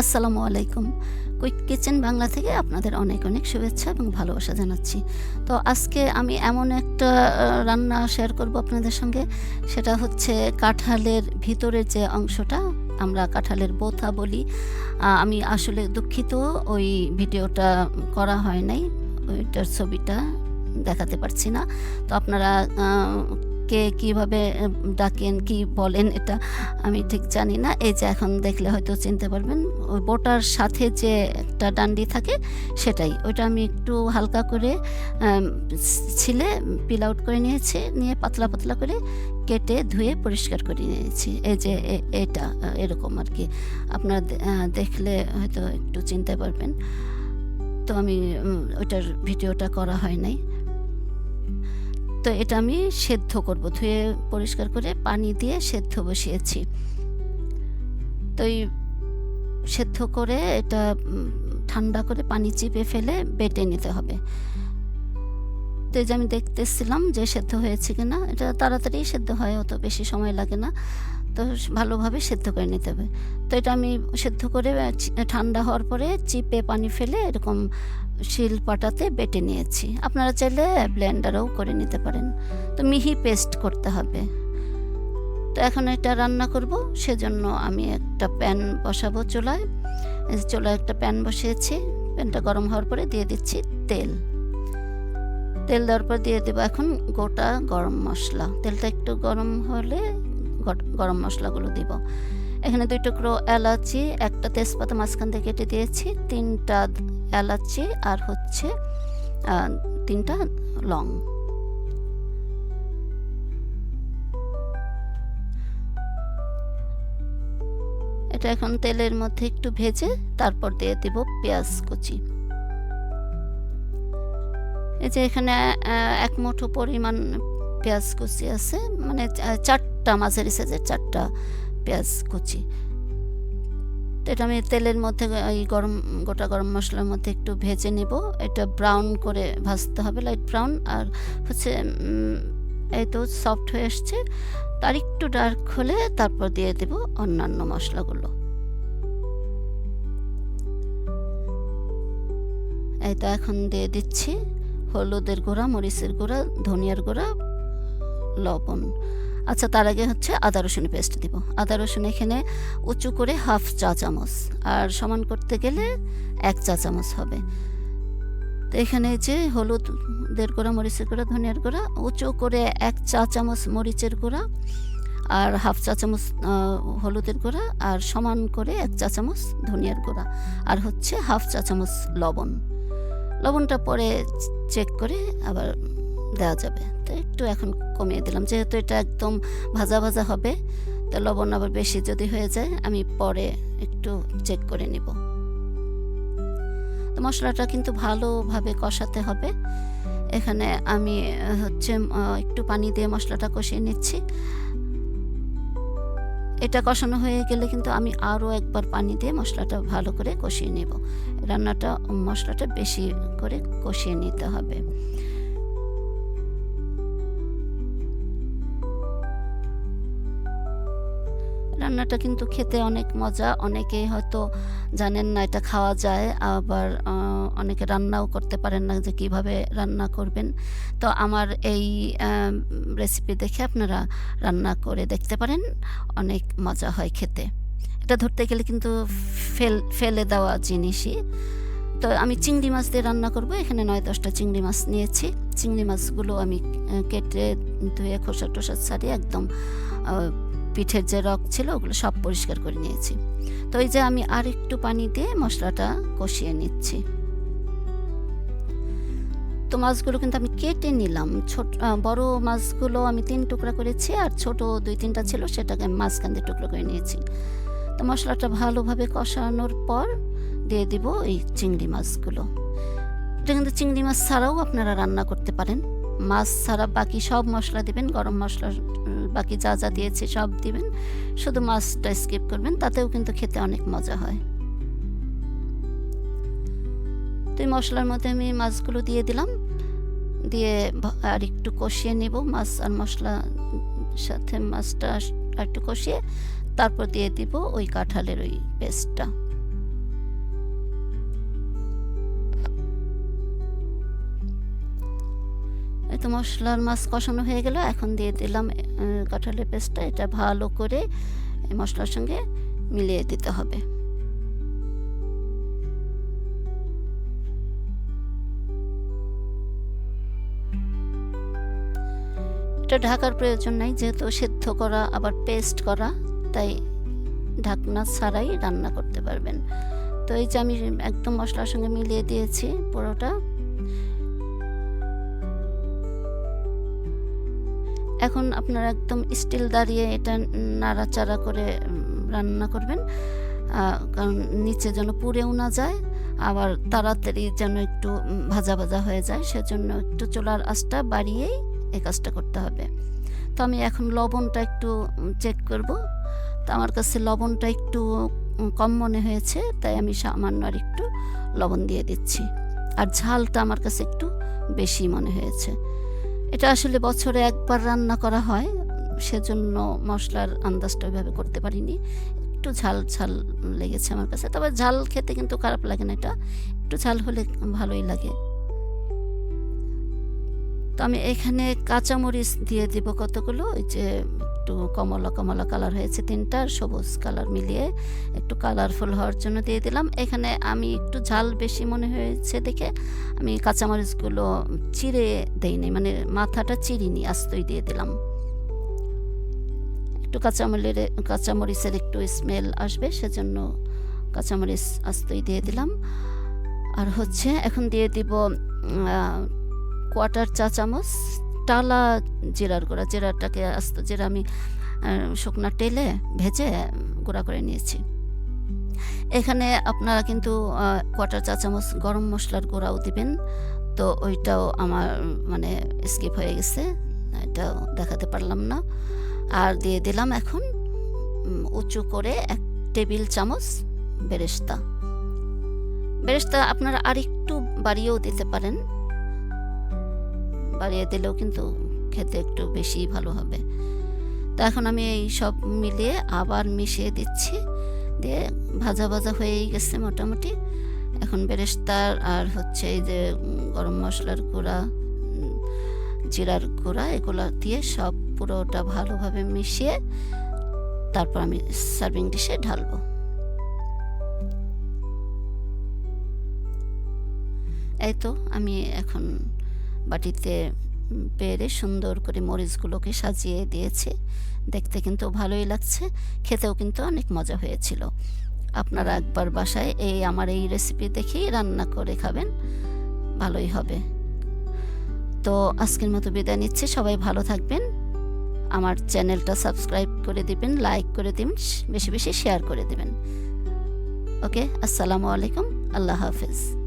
আসসালামু আলাইকুম। Quick kitchen Bangla থেকে আপনাদের অনেক অনেক শুভেচ্ছা এবং ভালোবাসা জানাচ্ছি। তো আজকে আমি এমন একটা রান্না শেয়ার করব আপনাদের সঙ্গে। সেটা হচ্ছে কাঁঠালের ভিতরের যে অংশটা, আমরা কাঁঠালের বোথা বলি। আমি আসলে দুঃখিত, ওই ভিডিওটা করা হয় নাই, ওইটার ছবিটা দেখাতে পারছি না। তো আপনারা কে কীভাবে ডাকেন, কি বলেন এটা আমি ঠিক জানি না। এই যে এখন দেখলে হয়তো চিনতে পারবেন, ওই বোটার সাথে যে একটা ডান্ডি থাকে সেটাই। ওইটা আমি একটু হালকা করে ছিলে, পিল আউট করে নিয়েছি, নিয়ে পাতলা পাতলা করে কেটে ধুয়ে পরিষ্কার করে নিয়েছি। এই যে এটা, এরকম আর কি। আপনারা দেখলে হয়তো একটু চিনতে পারবেন। তো আমি ওইটার ভিডিওটা করা হয় নাই। তো এটা আমি সেদ্ধ করব। ধুয়ে পরিষ্কার করে পানি দিয়ে সেদ্ধ বসিয়েছি। তো এই সেদ্ধ করে এটা ঠান্ডা করে পানি চিপে ফেলে বেটে নিতে হবে। তো এই যে আমি দেখতেছিলাম যে সেদ্ধ হয়েছে কিনা, এটা তাড়াতাড়ি সেদ্ধ হয়, অত বেশি সময় লাগে না। তো ভালোভাবে সেদ্ধ করে নিতে হবে। তো এটা আমি সেদ্ধ করে ঠান্ডা হওয়ার পরে চিপে পানি ফেলে এরকম শিল পাটাতে বেটে নিয়েছি। আপনারা চাইলে ব্লেন্ডারও করে নিতে পারেন। তো মিহি পেস্ট করতে হবে। তো এখন এটা রান্না করব। সেজন্য আমি একটা প্যান বসাবো চুলায়। চুলায় একটা প্যান বসিয়েছি। প্যানটা গরম হওয়ার পরে দিয়ে দিচ্ছি তেল। তেল দেওয়ার পর দিয়ে দেবো এখন গোটা গরম মশলা। তেলটা একটু গরম হলে গরম মশলাগুলো দিব। এখানে দুই টুকরো এলাচি, একটা তেজপাতা মাঝখান থেকে কেটে দিয়েছি, তিনটা এলাচি আর হচ্ছে তিনটা লং। এটা এখন তেলের মধ্যে একটু ভেজে তারপর দিয়ে দিব পেঁয়াজ কুচি। এই যে এখানে এক মুঠো পরিমাণ পেঁয়াজ কুচি আছে মানে চা- চারটা মাঝারি সাইজের চারটা পেঁয়াজ কুচি। তো এটা আমি তেলের মধ্যে এই গরম, গোটা গরম মশলার মধ্যে একটু ভেজে নেব। এটা ব্রাউন করে ভাজতে হবে লাইট ব্রাউন আর হচ্ছে এই তো সফট হয়ে এসছে। তার একটু ডার্ক হলে তারপর দিয়ে দেব অন্যান্য মশলাগুলো। এই তো এখন দিয়ে দিচ্ছি। হলুদের গুঁড়া, মরিচের গুঁড়া, ধনিয়ার গুঁড়া, লবণ। আচ্ছা তার আগে হচ্ছে আদা রসুন পেস্ট দিব। আদা রসুন এখানে উঁচু করে হাফ চা চামচ, আর সমান করতে গেলে এক চা চামচ হবে। তো এখানে যে হলুদের গুঁড়া, মরিচের গুঁড়া, ধনিয়ার গুঁড়া, উঁচু করে এক চা চামচ মরিচের গুঁড়া, আর হাফ চা চামচ হলুদের গুঁড়া, আর সমান করে এক চা চামচ ধনিয়ার গুঁড়া, আর হচ্ছে হাফ চা চামচ লবণ। লবণটা পরে চেক করে আবার দেওয়া যাবে। তো একটু এখন কমিয়ে দিলাম। যেহেতু এটা একদম ভাজা ভাজা হবে, তো লবণ আবার বেশি যদি হয়ে যায়, আমি পরে একটু চেক করে নিব। তো মশলাটা কিন্তু ভালোভাবে কষাতে হবে। এখানে আমি হচ্ছে একটু পানি দিয়ে মশলাটা কষিয়ে নিচ্ছি। এটা কষানো হয়ে গেলে কিন্তু আমি আরও একবার পানি দিয়ে মশলাটা ভালো করে কষিয়ে নেব। রান্নাটা, মশলাটা বেশি করে কষিয়ে নিতে হবে। রান্নাটা কিন্তু খেতে অনেক মজা। অনেকেই হয়তো জানেন না এটা খাওয়া যায়, আবার অনেকে রান্নাও করতে পারেন না যে কীভাবে রান্না করবেন। তো আমার এই রেসিপি দেখে আপনারা রান্না করে দেখতে পারেন, অনেক মজা হয় খেতে। এটা ধরতে গেলে কিন্তু ফেল, ফেলে দেওয়া জিনিসই। তো আমি চিংড়ি মাছ দিয়ে রান্না করব, এখানে নয় দশটা চিংড়ি মাছ নিয়েছি। চিংড়ি মাছগুলো আমি কেটে ধুয়ে খোসা টোসা ছাড়িয়ে একদম পিঠের যে রক ছিল, ওগুলো সব পরিষ্কার করে নিয়েছি। তো এই যে আমি আর একটু পানি দিয়ে মশলাটা কষিয়ে নিচ্ছি। তো মাছগুলো কিন্তু আমি কেটে নিলাম। ছোট বড় মাছগুলো আমি তিন টুকরা করেছি আর ছোট দুই তিনটা ছিল, সেটাকে আমি মাঝখান দিয়ে টুকরো করে নিয়েছি। তো মশলাটা ভালোভাবে কষানোর পর দিয়ে দিব এই চিংড়ি মাছগুলো। এটা কিন্তু চিংড়ি মাছ ছাড়াও আপনারা রান্না করতে পারেন। মাছ ছাড়া বাকি সব মশলা দেবেন, গরম মশলা বাকি যা যা দিয়েছি সব দিবেন। শুধু মাছটা স্কিপ করবেন, তাতেও কিন্তু খেতে অনেক মজা হয়। তো এই মশলার মধ্যে আমি মাছগুলো দিয়ে দিলাম। দিয়ে আর একটু কষিয়ে নেব মাছ আর মশলা সাথে মাছটা আর একটু কষিয়ে। তারপর দিয়ে দিব ওই কাঁঠালের ওই পেস্টটা তো মশলার মাছ কষানো হয়ে গেল। এখন দিয়ে দিলাম কাঁঠালের পেস্টটা। এটা ভালো করে মশলার সঙ্গে মিলিয়ে দিতে হবে। এটা ঢাকার প্রয়োজন নাই, যেহেতু সেদ্ধ করা, আবার পেস্ট করা, তাই ঢাকনা ছাড়াই রান্না করতে পারবেন। তো এই যে আমি একদম মশলার সঙ্গে মিলিয়ে দিয়েছি পুরোটা এখন আপনারা একদম স্টিল দাঁড়িয়ে এটা নাড়াচাড়া করে রান্না করবেন। কারণ নিচে যেন পুড়েও না যায়, আবার তাড়াতাড়ি যেন একটু ভাজা ভাজা হয়ে যায়, সেজন্য একটু চুলার আঁচটা বাড়িয়েই এই কাজটা করতে হবে। তো আমি এখন লবণটা একটু চেক করব। তো আমার কাছে লবণটা একটু কম মনে হয়েছে, তাই আমি সামান্য আর একটু লবণ দিয়ে দিচ্ছি। আর ঝালটা আমার কাছে একটু বেশি মনে হয়েছে। এটা আসলে বছরে একবার রান্না করা হয়, সেজন্য মশলার আন্দাজটা ওইভাবে করতে পারিনি। একটু ঝাল ঝাল লেগেছে আমার কাছে, তবে ঝাল খেতে কিন্তু খারাপ লাগে না এটা। একটু ঝাল হলে ভালোই লাগে। তো আমি এখানে কাঁচামরিচ দিয়ে দিব কতগুলো? ওই যে একটু কমলা কমলা কালার হয়েছে তিনটা, সবুজ কালার মিলিয়ে একটু কালারফুল হওয়ার জন্য দিয়ে দিলাম। এখানে আমি একটু ঝাল বেশি মনে হয়েছে দেখে আমি কাঁচামরিচগুলো চিড়ে দেইনি মানে মাথাটা চিরিনি আস্তই দিয়ে দিলাম। একটু কাঁচামরিচের কাঁচামরিচের একটু স্মেল আসবে, সেজন্য কাঁচামরিচ আস্তই দিয়ে দিলাম। আর হচ্ছে এখন দিয়ে দিব কোয়ার্টার চা চামচ টালা জিরার গুঁড়া, জিরাটাকে আস্ত জিরা আমি শুকনা তেলে ভেজে গুঁড়া করে নিয়েছি। এখানে আপনারা কিন্তু কোয়াটার চা চামচ গরম মশলার গুঁড়াও দিবেন। তো ওইটাও আমার মানে স্কিপ হয়ে গেছে, এটাও দেখাতে পারলাম না। আর দিয়ে দিলাম এখন উঁচু করে এক টেবিল চামচ বেরেস্তা। বেরেস্তা আপনারা আরেকটু বাড়িয়েও দিতে পারেন। বাড়িয়ে দিলেও কিন্তু খেতে একটু বেশি ভালো হবে। তো এখন আমি এই সব মিলিয়ে আবার মিশিয়ে দিচ্ছি। দিয়ে ভাজা ভাজা হয়েই গেছে মোটামুটি। এখন বেরেস্তার আর হচ্ছে এই যে গরম মশলার গুঁড়া জিরার গুঁড়া এগুলো দিয়ে সব পুরোটা ভালোভাবে মিশিয়ে তারপর আমি সার্ভিং ডিশে ঢালবো। এই তো আমি এখন বাটিতে পেরে সুন্দর করে মরিচগুলোকে সাজিয়ে দিয়েছি। দেখতে কিন্তু ভালোই লাগছে, খেতেও কিন্তু অনেক মজা হয়েছিল। আপনারা একবার বাসায় এই আমার এই রেসিপি দেখেই রান্না করে খাবেন, ভালোই হবে। তো আজকের মতো বিদায় নিচ্ছি, সবাই ভালো থাকবেন। আমার চ্যানেলটা সাবস্ক্রাইব করে দিবেন, লাইক করে দিবেন, বেশি বেশি শেয়ার করে দিবেন। ওকে, আসসালামু আলাইকুম, আল্লাহ হাফিজ।